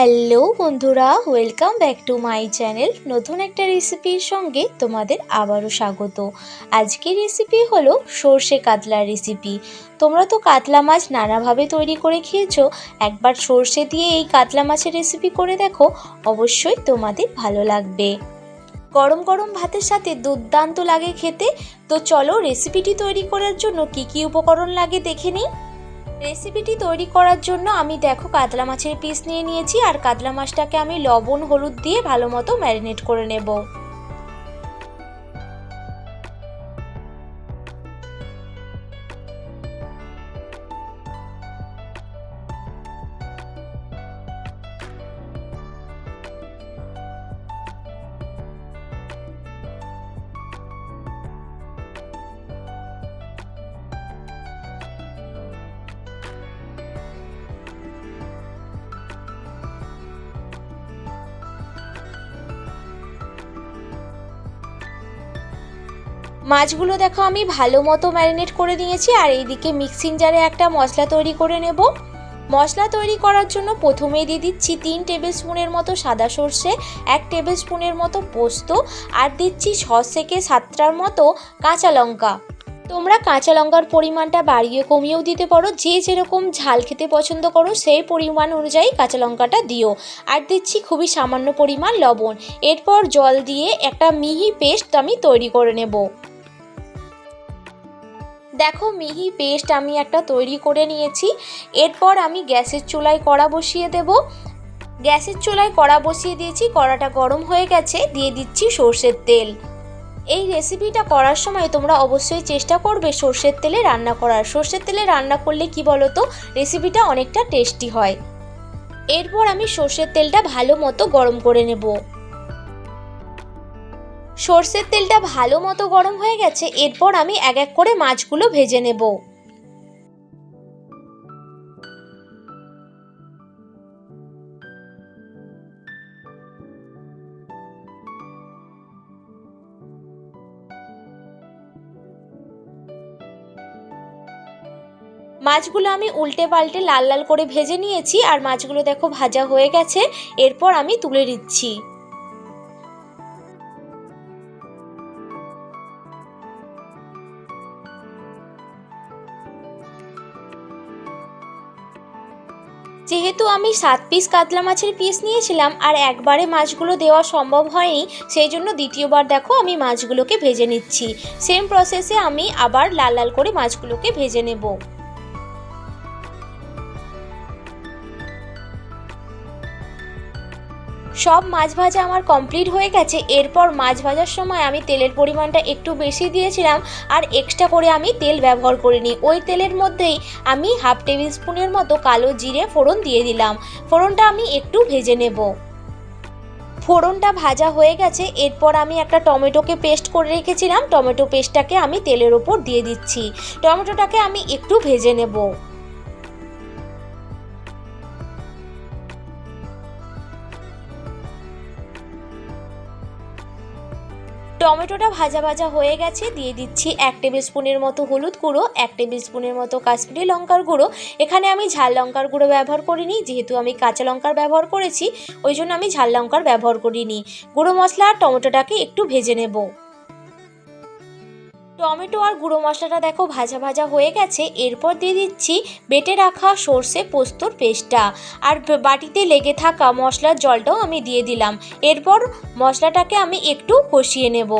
Hello বন্ধুরা welcome back to my channel নতুন একটা রেসিপির সঙ্গে তোমাদের আবারও স্বাগত। আজকের রেসিপি হলো সর্ষে কাতলা রেসিপি তোমরা তো কাতলা মাছ নানাভাবে তৈরি করে খেয়েছো, একবার সর্ষে দিয়ে এই কাতলা মাছের রেসিপি করে দেখো, অবশ্যই তোমাদের ভালো লাগবে। গরম গরম ভাতের সাথে দুর্দান্ত লাগে খেতে। তো চলো রেসিপিটি তৈরি করার জন্য কি কি উপকরণ লাগে দেখে নিই। রেসিপিটি তৈরি করার জন্য আমি দেখো কাতলা মাছের পিস নিয়ে নিয়েছি আর কাতলা মাছটাকে আমি লবণ, হলুদ দিয়ে ভালো মতো ম্যারিনেট করে নেব। মাছগুলো দেখো আমি ভালো মতো ম্যারিনেট করে নিয়েছি, আর এইদিকে মিক্সিং জারে একটা মশলা তৈরি করে নেব। মশলা তৈরি করার জন্য প্রথমেই দিয়ে দিচ্ছি তিন টেবিল স্পুনের মতো সাদা সর্ষে, এক টেবিল স্পুনের মতো পোস্ত, আর দিচ্ছি ছ থেকে সাতটার মতো কাঁচা লঙ্কা। তোমরা কাঁচা লঙ্কার পরিমাণটা বাড়িয়ে কমিয়েও দিতে পারো, যে যেরকম ঝাল খেতে পছন্দ করো সেই পরিমাণ অনুযায়ী কাঁচা লঙ্কাটা দিও। আর দিচ্ছি খুবই সামান্য পরিমাণ লবণ। এরপর জল দিয়ে একটা মিহি পেস্ট আমি তৈরি করে নেব। দেখো মিহি, পেস্ট আমি একটা তৈরি করে নিয়েছি। এরপর আমি গ্যাসের চুলায় কড়া বসিয়ে দেব। গ্যাসের চুলায় কড়া বসিয়ে দিয়েছি, কড়াটা গরম হয়ে গেছে, দিয়ে দিচ্ছি সর্ষের তেল। এই রেসিপিটা করার সময় তোমরা অবশ্যই চেষ্টা করবে সর্ষের তেলে রান্না করার। সর্ষের তেলে রান্না করলে কি বলো তো রেসিপিটা অনেকটা টেস্টি হয়। এরপর আমি সর্ষের তেলটা ভালো মতো গরম করে নেব। সর্ষের তেলটা ভালো মতো গরম হয়ে গেছে, এরপর আমি এক এক করে মাছগুলো ভেজে নেব। মাছগুলো আমি উল্টে পাল্টে লাল লাল করে ভেজে নিয়েছি, আর মাছগুলো দেখো ভাজা হয়ে গেছে, এরপর আমি তুলে দিচ্ছি যেহেতু আমি সাত পিস কাতলা মাছের পিস নিয়েছিলাম আর একবারে মাছগুলো দেওয়া সম্ভব হয়নি, সেই জন্য দ্বিতীয়বার দেখো আমি মাছগুলোকে ভেজে নিচ্ছি। সেম প্রসেসে আমি আবার লাল লাল করে মাছগুলোকে ভেজে নেব। সব মাছ ভাজা আমার কমপ্লিট হয়ে গেছে। এরপর মাছ ভাজার সময় আমি তেলের পরিমাণটা একটু বেশি দিয়েছিলাম আর এক্সট্রা করে আমি তেল ব্যবহার করিনি। ওই তেলের মধ্যেই আমি হাফ টেবিল স্পুনের মতো কালো জিরে ফোড়ন দিয়ে দিলাম। ফোড়নটা আমি একটু ভেজে নেব। ফোড়নটা ভাজা হয়ে গেছে। এরপর আমি একটা টমেটোকে পেস্ট করে রেখেছিলাম। টমেটো পেস্টটাকে আমি তেলের ওপর দিয়ে দিচ্ছি। টমেটোটাকে আমি একটু ভেজে নেব। টমেটোটা ভাজা ভাজা হয়ে গেছে, দিয়ে দিচ্ছি এক টেবিল স্পুনের মতো হলুদ গুঁড়ো, এক টেবিল স্পুনের মতো কাশ্মীরি লঙ্কার গুঁড়ো। এখানে আমি ঝাল লঙ্কার গুঁড়ো ব্যবহার করিনি, যেহেতু আমি কাঁচা লঙ্কার ব্যবহার করেছি, ওই জন্য আমি ঝাল লঙ্কার ব্যবহার করিনি। গুঁড়ো মশলা আর টমেটোটাকে একটু ভেজে নেব। টমেটো আর গুঁড়ো মশলাটা দেখো ভাজা ভাজা হয়ে গেছে। এরপর দিয়ে দিচ্ছি বেটে রাখা সর্ষে পোস্তর পেস্টটা। আর বাটিতে লেগে থাকা মশলার জলটাও আমি দিয়ে দিলাম। এরপর মশলাটাকে আমি একটু কষিয়ে নেব।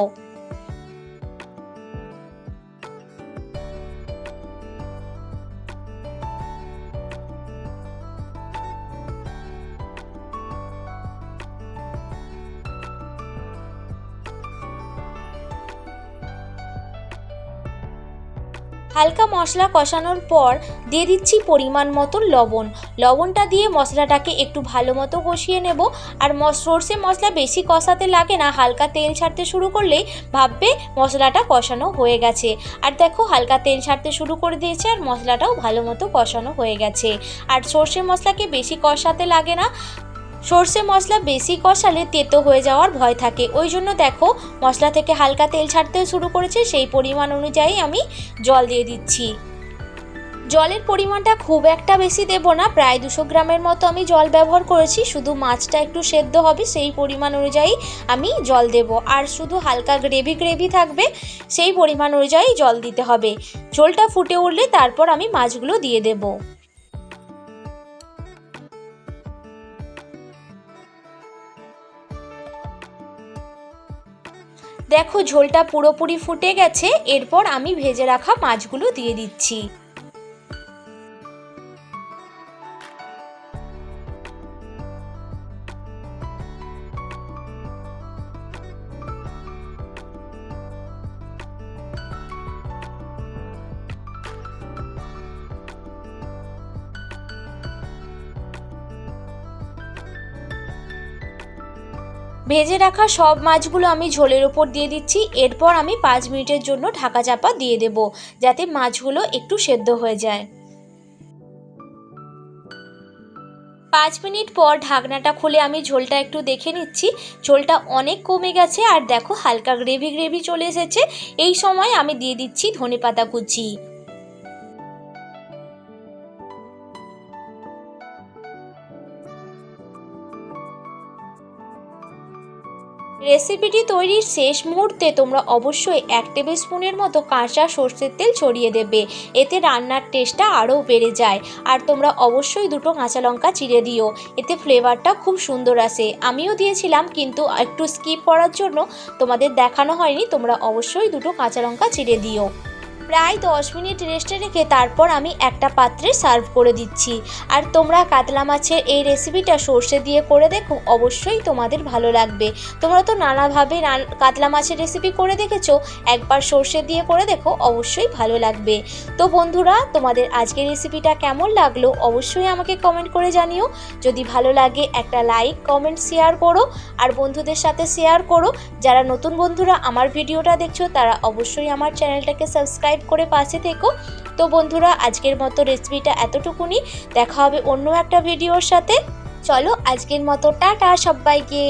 হালকা মশলা কষানোর পর দিয়ে দিচ্ছি পরিমাণ মতো লবণ। লবণটা দিয়ে মশলাটাকে একটু ভালো মতো কষিয়ে নেব। আর সর্ষে মশলা বেশি কষাতে লাগে না, হালকা তেল ছাড়তে শুরু করলেই ভাববে মশলাটা কষানো হয়ে গেছে। আর দেখো হালকা তেল ছাড়তে শুরু করে দিয়েছে আর মশলাটাও ভালো মতো কষানো হয়ে গেছে। আর সর্ষে মশলাকে বেশি কষাতে লাগে না সর্ষে মশলা বেশি কষালে তেতো হয়ে যাওয়ার ভয় থাকে। ওই জন্য দেখো, মশলা থেকে হালকা তেল ছাড়তে শুরু করেছে, সেই পরিমাণ অনুযায়ী আমি জল দিয়ে দিচ্ছি। জলের পরিমাণটা খুব একটা বেশি দেব না, প্রায় দুশো গ্রামের মতো আমি জল ব্যবহার করেছি, শুধু মাছটা একটু সেদ্ধ হবে, সেই পরিমাণ অনুযায়ী আমি জল দেব। আর শুধু হালকা গ্রেভি গ্রেভি থাকবে, সেই পরিমাণ অনুযায়ী জল দিতে হবে। ঝোলটা ফুটে উঠলে তারপর আমি মাছগুলো দিয়ে দেব। দেখো ঝোলটা পুরোপুরি ফুটে গেছে এরপর আমি ভেজে রাখা মাছগুলো দিয়ে দিচ্ছি। ভেজে রাখা সব মাছগুলো আমি ঝোলের ওপর দিয়ে দিচ্ছি। এরপর আমি পাঁচ মিনিটের জন্য ঢাকা চাপা দিয়ে দেব, যাতে মাছগুলো একটু সেদ্ধ হয়ে যায়। পাঁচ মিনিট পর ঢাকনাটা খুলে আমি ঝোলটা একটু দেখে নিচ্ছি। ঝোলটা অনেক কমে গেছে, আর দেখো হালকা গ্রেভি গ্রেভি চলে এসেছে। এই সময় আমি দিয়ে দিচ্ছি ধনে পাতা কুচি। রেসিপিটি তৈরির শেষ মুহূর্তে তোমরা অবশ্যই এক টেবিল স্পুনের মতো কাঁচা সর্ষের তেল ছড়িয়ে দেবে। এতে রান্নার টেস্টটা আরও বেড়ে যায়। আর তোমরা অবশ্যই দুটো কাঁচা লঙ্কা চিড়ে দিও। এতে ফ্লেভারটা খুব সুন্দর আসে। আমিও দিয়েছিলাম, কিন্তু একটু স্কিপ করার জন্য তোমাদের দেখানো হয়নি। তোমরা অবশ্যই দুটো কাঁচা লঙ্কা চিড়ে দিও। প্রায় দশ মিনিট রেস্টে রেখে তারপর আমি একটা পাত্রে সার্ভ করে দিচ্ছি। আর তোমরা কাতলা মাছের এই রেসিপিটা সর্ষে দিয়ে করে দেখো, অবশ্যই তোমাদের ভালো লাগবে। তোমরা তো নানাভাবে কাতলা মাছের রেসিপি করে দেখেছ, একবার সর্ষে দিয়ে করে দেখো, অবশ্যই ভালো লাগবে। তো বন্ধুরা, তোমাদের আজকের রেসিপিটা কেমন লাগল অবশ্যই আমাকে কমেন্ট করে জানিও। যদি ভালো লাগে, একটা লাইক কমেন্ট শেয়ার করো। আর বন্ধুদের সাথে শেয়ার করো। যারা নতুন বন্ধুরা আমার ভিডিওটা দেখছ, তারা অবশ্যই আমার চ্যানেলটাকে সাবস্ক্রাইব করে পাশে থেকো। তো বন্ধুরা, আজকের মতো রেসিপিটা এতটুকুনি। দেখা হবে অন্য একটা ভিডিওর সাথে। চলো, আজকের মতো টাটা সবাইকে।